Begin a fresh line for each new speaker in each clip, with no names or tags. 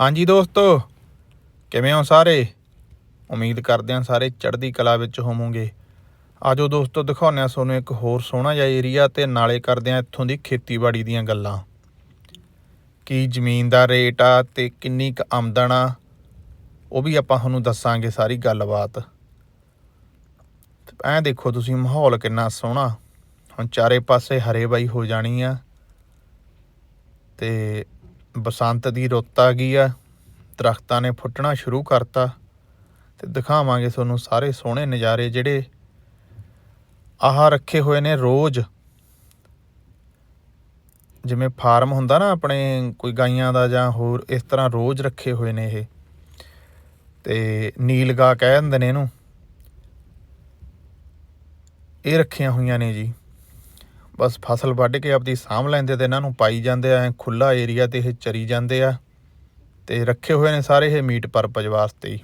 ਹਾਂਜੀ ਦੋਸਤੋ, ਕਿਵੇਂ ਹੋ ਸਾਰੇ? ਉਮੀਦ ਕਰਦੇ ਹਾਂ ਸਾਰੇ ਚੜ੍ਹਦੀ ਕਲਾ ਵਿੱਚ ਹੋਵੋਗੇ। ਆਜੋ ਦੋਸਤੋ, ਦਿਖਾਉਂਦੇ ਹਾਂ ਤੁਹਾਨੂੰ ਇੱਕ ਹੋਰ ਸੋਹਣਾ ਜਿਹਾ ਏਰੀਆ ਤੇ ਨਾਲੇ ਕਰਦੇ ਹਾਂ ਇੱਥੋਂ ਦੀ ਖੇਤੀਬਾੜੀ ਦੀਆਂ ਗੱਲਾਂ। ਕੀ ਜ਼ਮੀਨ ਦਾ ਰੇਟ ਆ ਤੇ ਕਿੰਨੀ ਕੁ ਆਮਦਨ ਆ, ਉਹ ਵੀ ਆਪਾਂ ਤੁਹਾਨੂੰ ਦੱਸਾਂਗੇ ਸਾਰੀ ਗੱਲਬਾਤ। ਤੇ ਐਂ ਦੇਖੋ ਤੁਸੀਂ ਮਾਹੌਲ ਕਿੰਨਾ ਸੋਹਣਾ। ਹੁਣ ਚਾਰੇ ਪਾਸੇ ਹਰੇ ਬਾਈ ਹੋ ਜਾਣੀ ਆ। ਤੇ ਬਸੰਤ ਦੀ ਰੁੱਤ ਆ ਗਈ ਆ, ਦਰਖਤਾਂ ਨੇ ਫੁੱਟਣਾ ਸ਼ੁਰੂ ਕਰਤਾ ਤੇ ਦਿਖਾਵਾਂਗੇ ਤੁਹਾਨੂੰ ਸਾਰੇ ਸੋਹਣੇ ਨਜ਼ਾਰੇ ਜਿਹੜੇ ਆਹ ਰੱਖੇ ਹੋਏ ਨੇ ਰੋਜ਼। ਜਿਵੇਂ ਫਾਰਮ ਹੁੰਦਾ ਨਾ ਆਪਣੇ ਕੋਈ ਗਾਈਆਂ ਦਾ ਜਾਂ ਹੋਰ ਇਸ ਤਰ੍ਹਾਂ ਰੋਜ਼ ਰੱਖੇ ਹੋਏ ਨੇ ਇਹ। ਤੇ ਨੀਲਗਾ ਕਹਿ ਦਿੰਦੇ ਨੇ ਇਹਨੂੰ। ਇਹ ਰੱਖੀਆਂ ਹੋਈਆਂ ਨੇ ਜੀ। ਬਸ ਫਸਲ ਵੱਢ ਕੇ ਆਪਦੀ ਸਾਂਭ ਲੈਂਦੇ ਤੇ ਇਹਨਾਂ ਨੂੰ ਪਾਈ ਜਾਂਦੇ ਆ ਖੁੱਲਾ ਏਰੀਆ ਤੇ ਇਹ ਚਰੀ ਜਾਂਦੇ ਆ ਤੇ ਰੱਖੇ ਹੋਏ ਨੇ ਸਾਰੇ ਇਹ ਮੀਟ ਪਰਪਸ ਵਾਸਤੇ ਹੀ।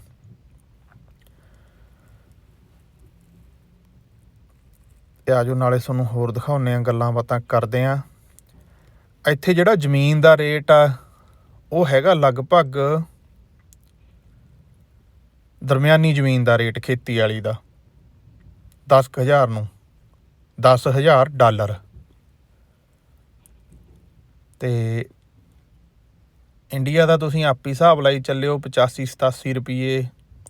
ਤੇ ਆਜੋ ਨਾਲੇ ਤੁਹਾਨੂੰ ਹੋਰ ਦਿਖਾਉਨੇ ਆ ਗੱਲਾਂ ਬਾਤਾਂ ਕਰਦੇ ਆ ਇੱਥੇ ਜਿਹੜਾ ਜ਼ਮੀਨ ਦਾ ਰੇਟ ਆ, ਉਹ ਹੈਗਾ ਲਗਭਗ ਦਰਮਿਆਨੀ ਜ਼ਮੀਨ ਦਾ ਰੇਟ ਖੇਤੀ ਵਾਲੀ ਦਾ 10000 ਨੂੰ 10000 ਡਾਲਰ। ਤੇ ਇੰਡੀਆ ਦਾ ਤੁਸੀਂ ਆਪ ਹੀ ਹਿਸਾਬ ਲਾਈ ਚੱਲਿਓ 85 87 ਰੁਪਏ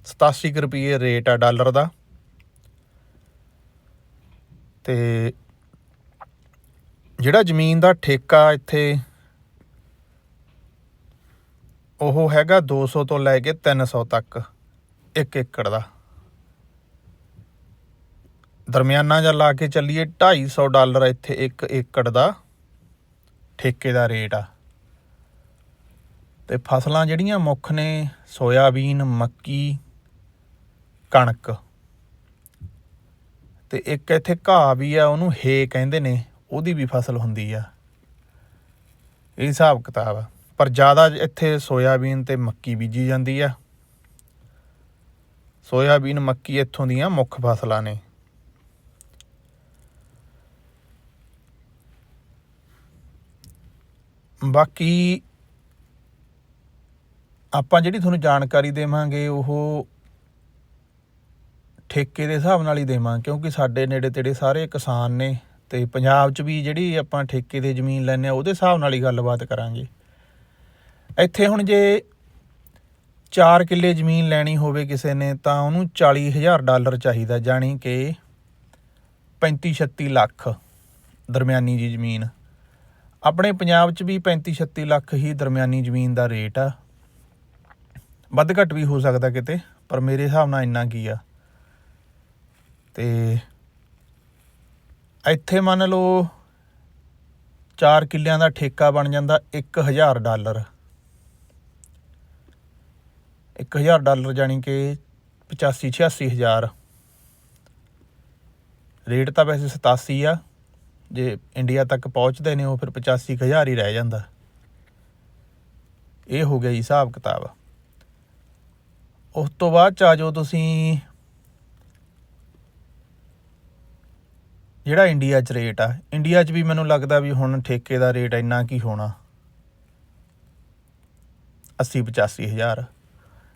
87 ਕੁ ਰੁਪਏ ਰੇਟ ਆ ਡਾਲਰ ਦਾ। ਤੇ ਜਿਹੜਾ ਜ਼ਮੀਨ ਦਾ ਠੇਕਾ ਇੱਥੇ, ਉਹ ਹੈਗਾ 200 ਤੋਂ ਲੈ ਕੇ 300 ਤੱਕ 1 ਏਕੜ ਦਾ। ਦਰਮਿਆਨਾ ਜਾਂ ਲਾ ਕੇ ਚੱਲੀਏ 250 ਡਾਲਰ ਇੱਥੇ 1 ਏਕੜ ਦਾ। ਠੇਕੇ ਦਾ ਰੇਟ ਆ। ਤੇ ਫਸਲਾਂ ਜਿਹੜੀਆਂ ਮੁੱਖ ਨੇ, ਸੋਇਆਬੀਨ, ਮੱਕੀ, ਕਣਕ। ਤੇ ਇੱਕ ਇੱਥੇ ਘਾਹ ਵੀ ਆ, ਉਹਨੂੰ ਹੇ ਕਹਿੰਦੇ ਨੇ, ਉਹਦੀ ਵੀ ਫਸਲ ਹੁੰਦੀ ਆ। ਇਹ ਹਿਸਾਬ ਕਿਤਾਬ ਆ। ਪਰ ਜ਼ਿਆਦਾ ਇੱਥੇ ਸੋਇਆਬੀਨ ਤੇ ਮੱਕੀ ਬੀਜੀ ਜਾਂਦੀ ਆ। ਸੋਇਆਬੀਨ, ਮੱਕੀ ਇੱਥੋਂ ਦੀਆਂ ਮੁੱਖ ਫਸਲਾਂ ਨੇ। ਬਾਕੀ ਆਪਾਂ ਜਿਹੜੀ ਤੁਹਾਨੂੰ ਜਾਣਕਾਰੀ ਦੇਵਾਂਗੇ, ਉਹ ਠੇਕੇ ਦੇ ਹਿਸਾਬ ਨਾਲ ਹੀ ਦੇਵਾਂ, ਕਿਉਂਕਿ ਸਾਡੇ ਨੇੜੇ ਤੇੜੇ ਸਾਰੇ ਕਿਸਾਨ ਨੇ ਤੇ ਪੰਜਾਬ 'ਚ ਵੀ ਜਿਹੜੀ ਆਪਾਂ ਠੇਕੇ ਤੇ ਜ਼ਮੀਨ ਲੈਨੇ ਆ ਉਹਦੇ ਹਿਸਾਬ ਨਾਲ ਹੀ ਗੱਲਬਾਤ ਕਰਾਂਗੇ। ਇੱਥੇ ਹੁਣ ਜੇ 4 ਕਿੱਲੇ ਜ਼ਮੀਨ ਲੈਣੀ ਹੋਵੇ ਕਿਸੇ ਨੇ, ਤਾਂ ਉਹਨੂੰ 40000 ਡਾਲਰ ਚਾਹੀਦਾ, ਜਾਣੀ ਕਿ 35 36 ਲੱਖ ਦਰਮਿਆਨੀ ਜੀ ਜ਼ਮੀਨ। ਆਪਣੇ ਪੰਜਾਬ 'ਚ ਵੀ 35 36 ਲੱਖ ਹੀ ਦਰਮਿਆਨੀ ਜ਼ਮੀਨ ਦਾ ਰੇਟ ਆ। ਵੱਧ ਘੱਟ ਵੀ ਹੋ ਸਕਦਾ ਕਿਤੇ, ਪਰ ਮੇਰੇ ਹਿਸਾਬ ਨਾਲ ਇੰਨਾ ਕੀ ਆ। ਤੇ ਇੱਥੇ ਮੰਨ ਲਓ 4 ਕਿੱਲਿਆਂ ਦਾ ਠੇਕਾ ਬਣ ਜਾਂਦਾ 1000 ਡਾਲਰ। 1000 ਡਾਲਰ ਜਾਨੀ ਕਿ 85 86 ਹਜ਼ਾਰ। ਰੇਟ ਤਾਂ ਵੈਸੇ 87 ਆ। ਜੇ ਇੰਡੀਆ ਤੱਕ ਪਹੁੰਚਦੇ ਨੇ, ਉਹ ਫਿਰ 85 ਕੁ ਹਜ਼ਾਰ ਹੀ ਰਹਿ ਜਾਂਦਾ। ਇਹ ਹੋ ਗਿਆ ਜੀ ਹਿਸਾਬ ਕਿਤਾਬ। ਉਸ ਤੋਂ ਬਾਅਦ ਚ ਆ ਜਾਓ ਤੁਸੀਂ, ਜਿਹੜਾ ਇੰਡੀਆ 'ਚ ਰੇਟ ਆ। ਇੰਡੀਆ 'ਚ ਵੀ ਮੈਨੂੰ ਲੱਗਦਾ ਵੀ ਹੁਣ ਠੇਕੇ ਦਾ ਰੇਟ ਇੰਨਾ ਕੀ ਹੋਣਾ। 80 85 ਹਜ਼ਾਰ।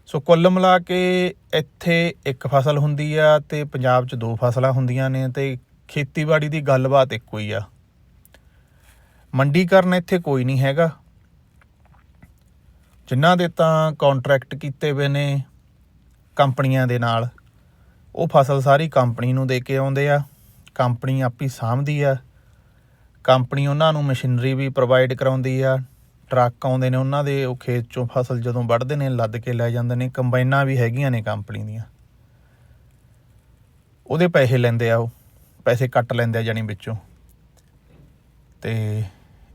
ਸੋ ਕੁੱਲ ਮਿਲਾ ਕੇ ਇੱਥੇ ਇੱਕ ਫਸਲ ਹੁੰਦੀ ਆ ਤੇ ਪੰਜਾਬ 'ਚ ਦੋ ਫਸਲਾਂ ਹੁੰਦੀਆਂ ਨੇ ਤੇ ਖੇਤੀਬਾੜੀ ਦੀ ਗੱਲਬਾਤ ਇੱਕੋ ਹੀ ਆ। ਮੰਡੀਕਰਨ ਇੱਥੇ ਕੋਈ ਨਹੀਂ ਹੈਗਾ। ਜਿਨ੍ਹਾਂ ਦੇ ਤਾਂ ਕੰਟਰੈਕਟ ਕੀਤੇ ਹੋਏ ਨੇ ਕੰਪਨੀਆਂ ਦੇ ਨਾਲ, ਉਹ ਫਸਲ ਸਾਰੀ ਕੰਪਨੀ ਨੂੰ ਦੇ ਕੇ ਆਉਂਦੇ ਆ। ਕੰਪਨੀ ਆਪੀ ਸਾਂਭਦੀ ਆ। ਕੰਪਨੀ ਉਹਨਾਂ ਨੂੰ ਮਸ਼ੀਨਰੀ ਵੀ ਪ੍ਰੋਵਾਈਡ ਕਰਾਉਂਦੀ ਆ। ਟਰੱਕ ਆਉਂਦੇ ਨੇ ਉਹਨਾਂ ਦੇ, ਉਹ ਖੇਤ ਚੋਂ ਫਸਲ ਜਦੋਂ ਵੱਢਦੇ ਨੇ, ਲੱਦ ਕੇ ਲੈ ਜਾਂਦੇ ਨੇ। ਕੰਬਾਈਨਾਂ ਵੀ ਹੈਗੀਆਂ ਨੇ ਕੰਪਨੀ ਦੀਆਂ। ਉਹਦੇ ਪੈਸੇ ਲੈਂਦੇ ਆ ਉਹ। ਪੈਸੇ ਕੱਟ ਲੈਂਦੇ ਆ ਜਾਨੀ ਵਿੱਚੋਂ। ਤੇ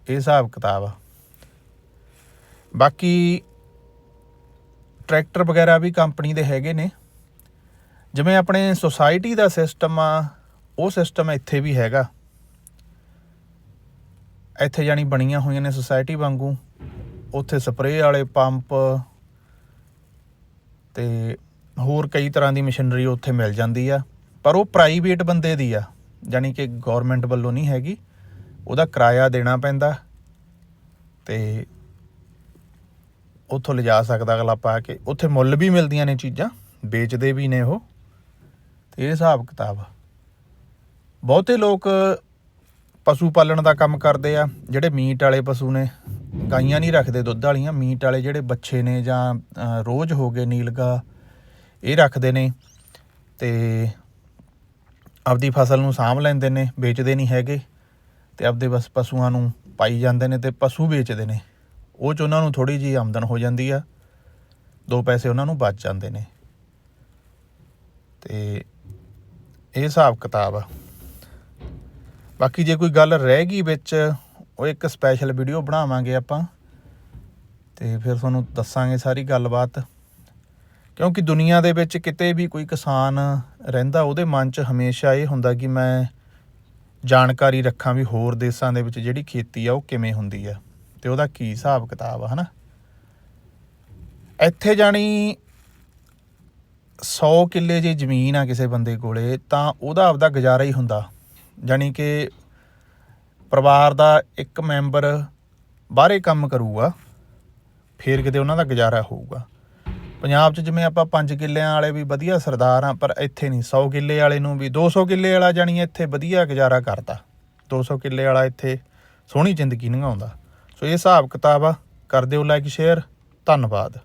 ਇਹ ਹਿਸਾਬ ਕਿਤਾਬ ਆ। ਬਾਕੀ ਟਰੈਕਟਰ ਵਗੈਰਾ ਵੀ ਕੰਪਨੀ ਦੇ ਹੈਗੇ ਨੇ। ਜਿਵੇਂ ਆਪਣੇ ਸੁਸਾਇਟੀ ਦਾ ਸਿਸਟਮ ਆ, ਉਹ ਸਿਸਟਮ ਇੱਥੇ ਵੀ ਹੈਗਾ। ਇੱਥੇ ਜਾਨੀ ਬਣੀਆਂ ਹੋਈਆਂ ਨੇ ਸੁਸਾਇਟੀ ਵਾਂਗੂ। ਉੱਥੇ ਸਪਰੇਅ ਵਾਲੇ ਪੰਪ ਤੇ ਹੋਰ ਕਈ ਤਰ੍ਹਾਂ ਦੀ ਮਸ਼ੀਨਰੀ ਉੱਥੇ ਮਿਲ ਜਾਂਦੀ ਆ। ਪਰ ਉਹ ਪ੍ਰਾਈਵੇਟ ਬੰਦੇ ਦੀ ਆ। ਜਾਨੀ ਕਿ ਗਵਰਨਮੈਂਟ ਵੱਲੋਂ ਨਹੀਂ ਹੈਗੀ, ਉਹਦਾ ਕਿਰਾਇਆ ਦੇਣਾ ਪੈਂਦਾ ਤੇ ਉੱਥੋਂ ਲਿਜਾ ਸਕਦਾ ਅਗਲਾ ਪਾ ਕੇ। ਉੱਥੇ ਮੁੱਲ ਵੀ ਮਿਲਦੀਆਂ ਨੇ ਚੀਜ਼ਾਂ, ਵੇਚਦੇ ਵੀ ਨੇ ਉਹ, ਤੇ ਇਹ ਹਿਸਾਬ ਕਿਤਾਬ ਬਹੁਤੇ ਲੋਕ ਪਸ਼ੂ ਪਾਲਣ ਦਾ ਕੰਮ ਕਰਦੇ ਆ, ਜਿਹੜੇ ਮੀਟ ਵਾਲੇ ਪਸ਼ੂ ਨੇ, ਗਾਈਆਂ ਨਹੀਂ ਰੱਖਦੇ ਦੁੱਧ ਵਾਲੀਆਂ, ਮੀਟ ਵਾਲੇ ਜਿਹੜੇ ਬੱਚੇ ਨੇ ਜਾਂ ਰੋਜ਼ ਹੋ ਗਏ ਨੀਲਗਾ, ਇਹ ਰੱਖਦੇ ਨੇ, ਤੇ ਆਪਦੀ ਫਸਲ ਨੂੰ ਸਾਂਭ ਲੈਂਦੇ ਨੇ, ਵੇਚਦੇ ਨਹੀਂ ਹੈਗੇ ਤੇ ਆਪਦੇ ਬਸ ਪਸ਼ੂਆਂ ਨੂੰ ਪਾਈ ਜਾਂਦੇ ਨੇ ਤੇ ਪਸ਼ੂ ਵੇਚਦੇ ਨੇ। ਉਹ ਚ ਉਹਨਾਂ ਨੂੰ ਥੋੜੀ ਜੀ ਆਮਦਨ ਹੋ ਜਾਂਦੀ ਆ, ਦੋ ਪੈਸੇ ਉਹਨਾਂ ਨੂੰ ਬਚ ਜਾਂਦੇ ਨੇ। ਤੇ ਇਹ ਹਿਸਾਬ ਕਿਤਾਬ ਆ। ਬਾਕੀ ਜੇ ਕੋਈ ਗੱਲ ਰਹਿ ਗਈ ਵਿੱਚ, ਉਹ ਇੱਕ ਸਪੈਸ਼ਲ ਵੀਡੀਓ ਬਣਾਵਾਂਗੇ ਆਪਾਂ ਤੇ ਫਿਰ ਤੁਹਾਨੂੰ ਦੱਸਾਂਗੇ ਸਾਰੀ ਗੱਲਬਾਤ। ਕਿਉਂਕਿ ਦੁਨੀਆ ਦੇ ਵਿੱਚ ਕਿਤੇ ਵੀ ਕੋਈ ਕਿਸਾਨ ਰਹਿੰਦਾ, ਉਹਦੇ ਮਨ 'ਚ ਹਮੇਸ਼ਾ ਇਹ ਹੁੰਦਾ ਕਿ ਮੈਂ ਜਾਣਕਾਰੀ ਰੱਖਾਂ ਵੀ ਹੋਰ ਦੇਸ਼ਾਂ ਦੇ ਵਿੱਚ ਜਿਹੜੀ ਖੇਤੀ ਆ, ਉਹ ਕਿਵੇਂ ਹੁੰਦੀ ਆ। ਤੇ ਉਹਦਾ ਕੀ ਹਿਸਾਬ ਕਿਤਾਬ ਆ, ਹਨਾ? ਇੱਥੇ ਜਾਣੀ 100 ਕਿੱਲੇ ਜੇ ਜ਼ਮੀਨ ਆ ਕਿਸੇ ਬੰਦੇ ਕੋਲੇ, ਤਾਂ ਉਹਦਾ ਆਪਦਾ ਗੁਜ਼ਾਰਾ ਹੀ ਹੁੰਦਾ। ਜਾਣੀ ਕਿ ਪਰਿਵਾਰ ਦਾ ਇੱਕ ਮੈਂਬਰ ਬਾਹਰੇ ਕੰਮ ਕਰੂਗਾ, ਫੇਰ ਕਿਤੇ ਉਹਨਾਂ ਦਾ ਗੁਜ਼ਾਰਾ ਹੋਊਗਾ। ਪੰਜਾਬ 'ਚ ਜਿਵੇਂ ਆਪਾਂ 5 ਕਿੱਲਿਆਂ ਵਾਲੇ ਵੀ ਵਧੀਆ ਸਰਦਾਰ ਆ ਪਰ ਇੱਥੇ ਨਹੀਂ 100 ਕਿੱਲੇ ਵਾਲੇ ਨੂੰ ਵੀ 200 ਕਿੱਲੇ ਵਾਲਾ ਜਾਣੀ ਇੱਥੇ ਵਧੀਆ ਗੁਜ਼ਾਰਾ ਕਰਦਾ। 200 ਕਿੱਲੇ ਵਾਲਾ ਇੱਥੇ ਸੋਹਣੀ ਜ਼ਿੰਦਗੀ ਨਿਭਾਉਂਦਾ। ਸੋ ਇਹ ਹਿਸਾਬ ਕਿਤਾਬ ਆ, ਕਰ ਦਿਓ ਲਾਈਕ ਸ਼ੇਅਰ ਧੰਨਵਾਦ।